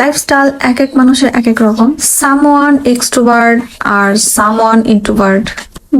Lifestyle এক এক মানুষের এক এক রকম। সামওয়ান এক্সট্রোভার্ট আর সামওয়ান ইন্ট্রোভার্ট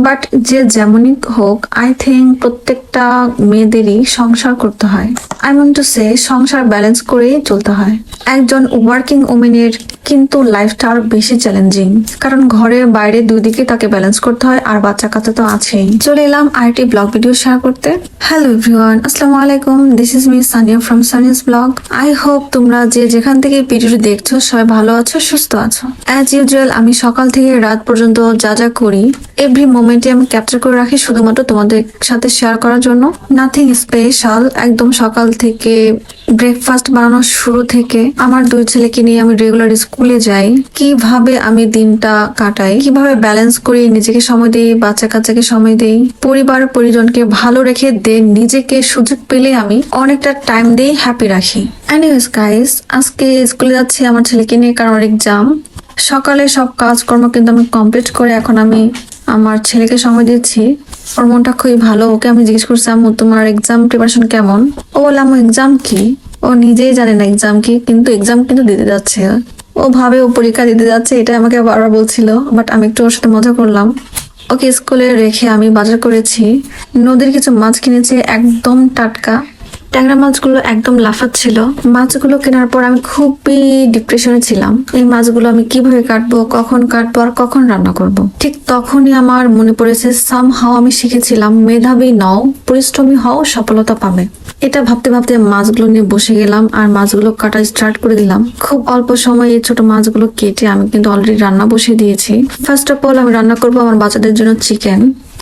বাট যে যেমনই হোক আই থিঙ্ক প্রত্যেকটা মেয়েদেরই সংসার করতে হয়। আই মন টু সে সংসার ব্যালেন্স করেই চলতে হয়। একজন ওয়ার্কিং ওমেনের কিন্তু লাইফটা আরও বেশি চ্যালেঞ্জিং কারণ ঘরে বাইরে দুই দিকে তাকে ব্যালেন্স করতে হয়, আর বাচ্চা কাচ্চা তো আছেই। চলে এলাম আইটি ব্লগ ভিডিও শেয়ার করতে। হ্যালো এভরিওয়ান আসসালামু আলাইকুম। This is me Sania from Sania's blog I hope তোমরা যে যেখান থেকে ভিডিওটি দেখছ, সবাই ভালো আছো, সুস্থ আছো। অ্যাজ ইউজুয়াল আমি সকাল থেকে রাত পর্যন্ত যা যা করি এভরি মোমেন্টে আমি ক্যাপচার করে রাখি শুধুমাত্র তোমাদের সাথে শেয়ার করার জন্য। নাথিং স্পেশাল একদম সকাল থেকে ব্রেকফাস্ট বানানোর শুরু থেকে আমার দুই ছেলেকে নিয়ে আমি রেগুলার স্কুলে যাই। কীভাবে আমি দিনটা কাটাই? কীভাবে ব্যালেন্স করি? নিজেকে সময় দিই বাচ্চা কাচ্চাকে সময় দিই। পরিবার, পরিজনকে ভালো রেখে দেন, নিজেকে সুযোগ পেলে আমি অনেকটা টাইম দিয়ে হ্যাপি রাখি। এনিওয়েজ গাইস আজকে স্কুলে যাচ্ছি আমার ছেলেকে নিয়ে, কারণ এক্সাম সকালে সব কাজকর্ম কিন্তু আমি কমপ্লিট করে এখন আমি আমার ছেলেকে সময় দিচ্ছি। ওর মনটা খুবই ভালো। ওকে আমি জিজ্ঞেস করছি তোমার এক্সাম প্রিপারেশন কেমন? ও বললাম এক্সাম কি? ও নিজেই জানে না এক্সাম কি, কিন্তু এক্সাম কিন্তু দিতে যাচ্ছে। ও ভাবে ও পরীক্ষা দিতে যাচ্ছে এটা আমাকে বারবার বলছিল বাট আমি একটু ওর সাথে মজা করলাম। ওকে স্কুলে রেখে আমি বাজার করেছি। নদীর কিছু মাছ কিনেছি, একদম টাটকা। ট্যাংরা মাছগুলো একদম লাফাচ্ছিল। মাছগুলো কেনার পর আমি খুবই ডিপ্রেশনে ছিলাম। এই মাছগুলো আমি কীভাবে কাটবো, কখন কাটবো আর কখন রান্না করব। ঠিক তখনই আমার মনে পড়েছে সাম হাও আমি শিখেছিলাম, মেধাবী নও, পরিশ্রমী হও, সফলতা পাবে। এটা ভাবতে ভাবতে মাছগুলো নিয়ে বসে গেলাম আর মাছগুলো কাটা স্টার্ট করে দিলাম। খুব অল্প সময়ে এই ছোট মাছগুলো কেটে আমি কিন্তু অলরেডি রান্না বসিয়ে দিয়েছি। ফার্স্ট অফ অল আমি রান্না করব আমার বাচ্চাদের জন্য চিকেন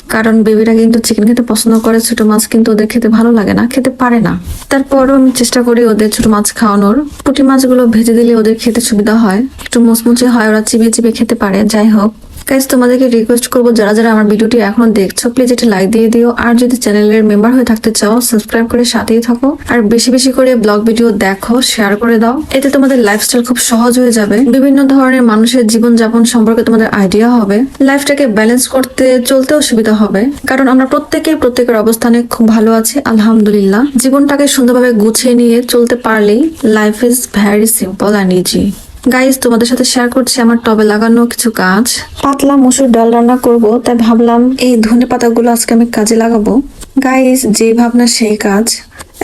কারণ বেবিরা কিন্তু চিকেন খেতে পছন্দ করে, ছোট মাছ কিন্তু ওদের খেতে ভালো লাগে না, খেতে পারে না। তারপর আমি চেষ্টা করি ওদের ছোট মাছ খাওয়ানোর। পুটি মাছগুলো ভেজে দিলে ওদের খেতে সুবিধা হয়, একটু মুচমুচে হয়, ওরা চিবিয়ে চিবিয়ে খেতে পারে, যাই হোক। গাইজ তোমাদেরকে রিকোয়েস্ট করব, যারা যারা আমার ভিডিওটি এখনও দেখছ প্লিজ এটা লাইক দিয়ে দিও। আর যদি চ্যানেলের মেম্বার হয়ে থাকতে চাও সাবস্ক্রাইব করে সাথেই থাকো। আর বেশি বেশি করে ব্লগ ভিডিও দেখো শেয়ার করে দাও। এতে তোমাদের লাইফস্টাইল খুব সহজ হয়ে যাবে। বিভিন্ন ধরনের মানুষের জীবনযাপন সম্পর্কে তোমাদের আইডিয়া হবে। লাইফটাকে ব্যালেন্স করতে চলতেও সুবিধা হবে। কারণ আমরা প্রত্যেকে প্রত্যেকের অবস্থানে খুব ভালো আছি, আলহামদুলিল্লাহ। জীবনটাকে সুন্দরভাবে গুছিয়ে নিয়ে চলতে পারলেই life is very simple and easy guys তোমাদের সাথে শেয়ার করছি আমার টবে লাগানো কিছু গাছ। পাতলা মসুর ডাল রান্না করব, তাই ভাবলাম এই ধনে পাতাগুলো আজকে আমি কাজে লাগাবো। গাইজ যে ভাবনা, সেই কাজ।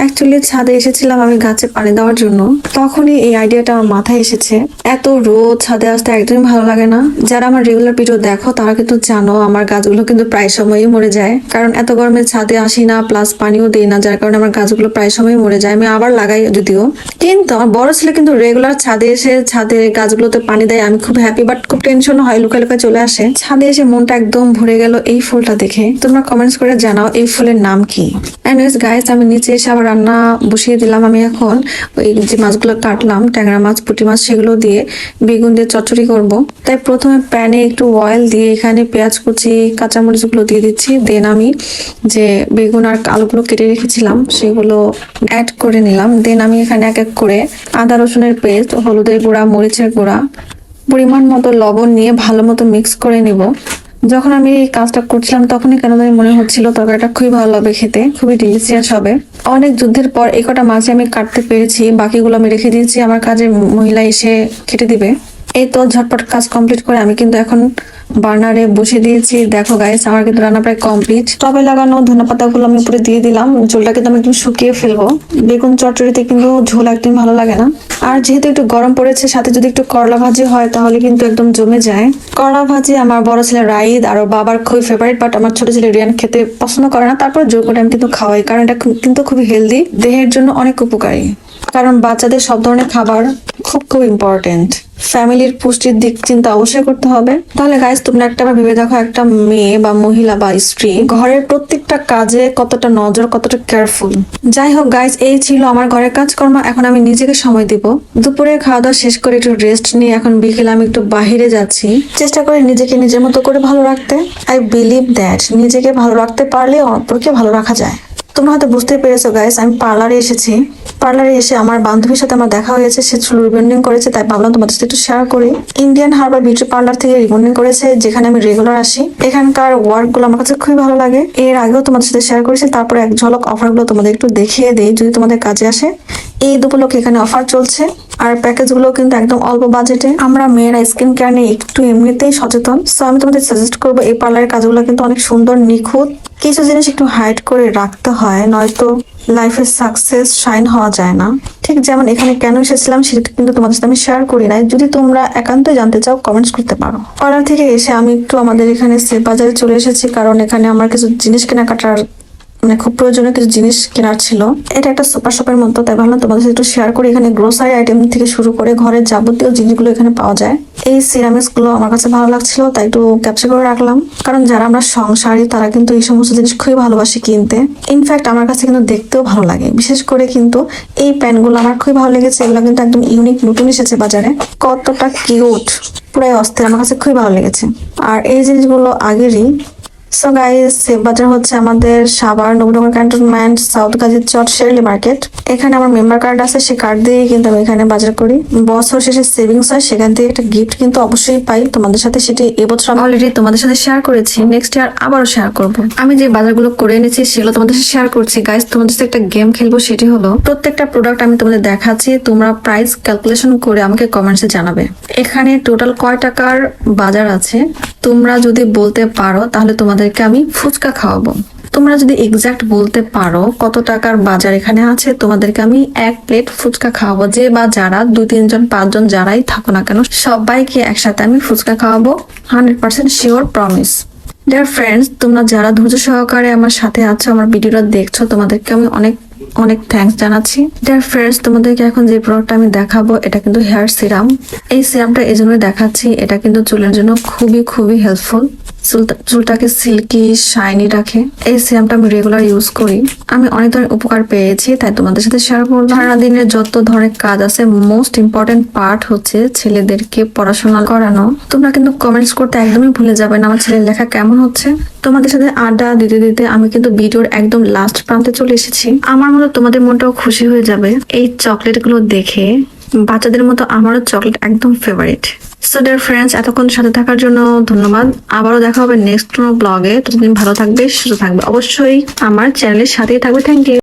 অ্যাকচুয়ালি ছাদে এসেছিলাম আমি গাছে পানি দেওয়ার জন্য। তখনই এই আইডিয়াটা আমার মাথায় এসেছে। এত রোদ, ছাদে আসতে একদমই ভালো লাগে না। যারা আমার রেগুলার ভিডিও দেখো, তারা কিন্তু জানো আমার গাছগুলো কিন্তু প্রায় সময়ই মরে যায়। কারণ এত গরমে ছাদে আসি না প্লাস পানিও দিই না, যার কারণে আমার গাছগুলো প্রায় সময়ই মরে যায়। আমি আবার লাগাই যদিও। কিন্তু আমার বড় ছেলে কিন্তু রেগুলার ছাদে এসে, ছাদে গাছগুলোতে পানি দেয়। আমি খুব হ্যাপি বাট খুব টেনশন হয়, লুকায় লুকায় চলে আসে। ছাদে এসে মনটা একদম ভরে গেল এই ফুলটা দেখে। তোমরা কমেন্টস করে জানাও এই ফুলের নাম কি। গাইস আমি নিচে এসে আবার রান্না বসিয়ে দিলাম আমি এখন। ওই যে মাছগুলো কাটলাম, ট্যাংরা মাছ, পুঁটি মাছ, সেগুলো দিয়ে বেগুন দিয়ে চচ্চড়ি করব। তাই প্রথমে প্যানে একটু অয়েল দিয়ে এখানে পেঁয়াজ কুচি, কাঁচামরিচগুলো দিয়ে দিচ্ছি। দেন আমি যে বেগুন আর আলুগুলো কেটে রেখেছিলাম, সেগুলো অ্যাড করে নিলাম। দেন আমি এখানে এক এক করে আদা, রসুনের পেস্ট হলুদের গুঁড়া, মরিচের গুঁড়া, পরিমাণ মতো লবণ নিয়ে ভালো মতো মিক্স করে নিব। যখন আমি এই কাজটা করছিলাম, তখনই কেন জানি মনে হচ্ছিল তরকারিটা খুবই ভালো হবে খেতে, খুবই ডিলিশিয়াস হবে। অনেক যুদ্ধের পর এই কটা মাছ আমি কাটতে পেরেছি, বাকিগুলো আমি রেখে দিয়েছি, আমার কাজে মহিলা এসে কেটে দিবে। এই তো ঝটপট কাজ কমপ্লিট করে আমি কিন্তু এখন বার্নারে বসে দিয়েছি। দেখো গাইস আমার কিন্তু রান্না প্রায় কমপ্লিট টবে লাগানো ধনে পাতাগুলো আমি উপরে দিয়ে দিলাম, ঝোলটা কিন্তু আমি একদম শুকিয়ে ফেলব। বেগুন চটচড়িতে কিন্তু ঝোল একদম ভালো লাগে না। আর যেহেতু একটু গরম পড়েছে, সাথে যদি একটু করলা ভাজি হয়, তাহলে কিন্তু একদম জমে যায়। করলা ভাজি আমার বড় ছেলে রাইদ আর বাবার খুবই ফেভারিট বাট আমার ছোট ছেলে রিয়ান খেতে পছন্দ করে না। তারপর জোর করে আমি কিন্তু খাওয়াই, কারণ এটা কিন্তু খুবই হেলদি দেহের জন্য অনেক উপকারী। কারণ বাচ্চাদের সব ধরনের খাবার খুব খুব ইম্পর্টেন্ট ফ্যামিলির পুষ্টির দিক চিন্তা অবশ্যই করতে হবে। তাহলে গাইজ তোমরা একটা ভেবে দেখো, একটা মেয়ে বা মহিলা বা স্ত্রী, ঘরের প্রত্যেকটা কাজে কতটা নজর, কতটা কেয়ারফুল যাই হোক গাইজ এই ছিল আমার ঘরের কাজকর্ম, এখন আমি নিজেকে সময় দিব। দুপুরে খাওয়া দাওয়া শেষ করে একটু রেস্ট নিয়ে এখন বিকেলে আমি একটু বাহিরে যাচ্ছি। চেষ্টা করি নিজেকে নিজের মতো করে ভালো রাখতে। আই বিলিভ দ্যাট নিজেকে ভালো রাখতে পারলে অপরকে ভালো রাখা যায়। তোমরা হয়তো বুঝতে পেরেছ গাইস আমি পার্লারে এসেছি। পার্লারে এসে আমার বান্ধবীর সাথে আমার দেখা হয়েছে সে চুল রিবন্ডিং করেছে, তাই ভাবলাম তোমাদের সাথে একটু শেয়ার করি। ইন্ডিয়ান হারবার বিউটি পার্লার থেকে রিবন্ডিং করেছে, যেখানে আমি রেগুলার আসি। এখানকার ওয়ার্কগুলো আমার কাছে খুবই ভালো লাগে। এর আগেও তোমাদের সাথে শেয়ার করেছি, তারপরে এক ঝলক অফারগুলো তোমাদের একটু দেখিয়ে দেই, যদি তোমাদের কাজে আসে। এই দুপুলোকে এখানে অফার চলছে। আর প্যাকেজগুলো কিন্তু একদম অল্প বাজেটে আমরা মেয়েরা স্কিন কেয়ার নিয়ে একটু এমনিতেই সচেতন। সো আমি তোমাদের সাজেস্ট করব, এই পার্লারের কাজগুলো কিন্তু অনেক সুন্দর, নিখুঁত। কিছু জিনিস একটু হাইড করে রাখতে হয়, নয়তো লাইফের সাকসেস শাইন হওয়া যায় না। ঠিক যেমন এখানে কেন এসেছিলাম, সেটা কিন্তু তোমাদের সাথে আমি শেয়ার করি নাই। যদি তোমরা একান্তই জানতে চাও কমেন্টস করতে পারো। পার্লার থেকে এসে আমি একটু আমাদের এখানে সেফ বাজারে চলে এসেছি, কারণ এখানে আমার কিছু জিনিস কেনাকাটার মানে খুব প্রয়োজনীয় কিছু জিনিস কেনার ছিল। এটা একটা সুপার শপের মতো, তাই ভাবলাম তোমাদের সাথে একটু শেয়ার করি। এখানে গ্রোসারি আইটেম থেকে শুরু করে ঘরের যাবতীয় জিনিসগুলো এখানে পাওয়া যায়। এই সিরামিক্সগুলো আমার কাছে ভালো লাগছিল, তাই একটু ক্যাপচার করে রাখলাম। কারণ যারা আমরা সংসারী, তারা কিন্তু এই সমস্ত জিনিস খুবই ভালোবাসি কিনতে। ইনফ্যাক্ট আমার কাছে কিন্তু দেখতেও ভালো লাগে। বিশেষ করে কিন্তু এই প্যানগুলো আমার খুবই ভালো লেগেছে। এগুলো কিন্তু একদম ইউনিক নতুন এসেছে বাজারে। কতটা কিউট পুরাই অস্থির, আমার কাছে খুবই ভালো লেগেছে। আর এই জিনিসগুলো আগেরই সো গাইস বাজার হচ্ছে আমাদের সাভার নবনগর ক্যান্টনমেন্ট, সাউথ গাজীর চট শেরলি মার্কেট। এখানে আমার মেম্বার কার্ড আছে সেই কার্ড দিয়ে কিন্তু আমি এখানে বাজার করি। বছর শেষে সেভিংস হয়, সেখান থেকে একটা গিফট কিন্তু অবশ্যই পাই। তোমাদের সাথে সেটি এবছর আমি অলরেডি তোমাদের সাথে শেয়ার করেছি। নেক্সট ইয়ার আবারও শেয়ার করব। আমি যে বাজারগুলো করে এনেছি, সেগুলো তোমাদের সাথে শেয়ার করছি। গাইস তোমাদের সাথে একটা গেম খেলব, সেটি হলো প্রত্যেকটা প্রোডাক্ট আমি তোমাদের দেখাচ্ছি। তোমরা প্রাইস ক্যালকুলেশন করে আমাকে কমেন্টসে জানাবে। এখানে টোটাল কয় টাকার বাজার আছে? তোমরা যদি বলতে পারো, তাহলে তোমাদেরকে আমি ফুচকা খাওয়াবো। তোমরা যদি এক্সাক্ট বলতে পারো কত টাকার বাজার এখানে আছে, তোমাদেরকে আমি এক প্লেট ফুচকা খাওয়াবো। যে বা যারা, দুই, তিনজন, পাঁচজন যারাই থাকো না কেন, সবাইকে একসাথে আমি ফুচকা খাওয়াবো। Hundred percent sure promise dear friends তোমরা যারা ধৈর্য সহকারে আমার সাথে আছো, আমার ভিডিওটা দেখছ, তোমাদেরকে আমি অনেক অনেক থ্যাংকস জানাচ্ছি। ডিয়ার ফ্রেন্ডস তোমাদেরকে এখন যে প্রোডাক্টটা আমি দেখাবো, এটা কিন্তু হেয়ার সিরাম এই সিরামটা এই জন্য দেখাচ্ছি, এটা কিন্তু চুলের জন্য খুবই খুবই হেল্পফুল চুলটাকে সিল্কি শাইনি রাখে। এই সিরামটা আমি রেগুলার ইউজ করি। আমি অনেক ধরনের উপকার পেয়েছি, তাই তোমাদের সাথে শেয়ার করব সারাদিনের যত ধরনের কাজ আছে মোস্ট ইম্পর্টেন্ট পার্ট হচ্ছে ছেলেদেরকে পড়াশোনা করানো। তোমরা কিন্তু কমেন্টস করতে একদমই ভুলে যাবে না, আমার ছেলের লেখা কেমন হচ্ছে। তোমাদের সাথে আড্ডা দিতে দিতে আমি কিন্তু ভিডিওর একদম লাস্ট প্রান্তে চলে এসেছি। আমার মতো তোমাদের মনটাও খুশি হয়ে যাবে। এই চকলেটগুলো দেখে বাচ্চাদের মতো আমারও চকলেট একদম ফেভারিট সো ফ্রেন্ডস এতক্ষণ সাথে থাকার জন্য ধন্যবাদ। আবারও দেখা হবে নেক্সট কোনো ব্লগে ততদিন ভালো থাকবে, সুস্থ থাকবে। অবশ্যই আমার চ্যানেলের সাথেই থাকবে। Thank you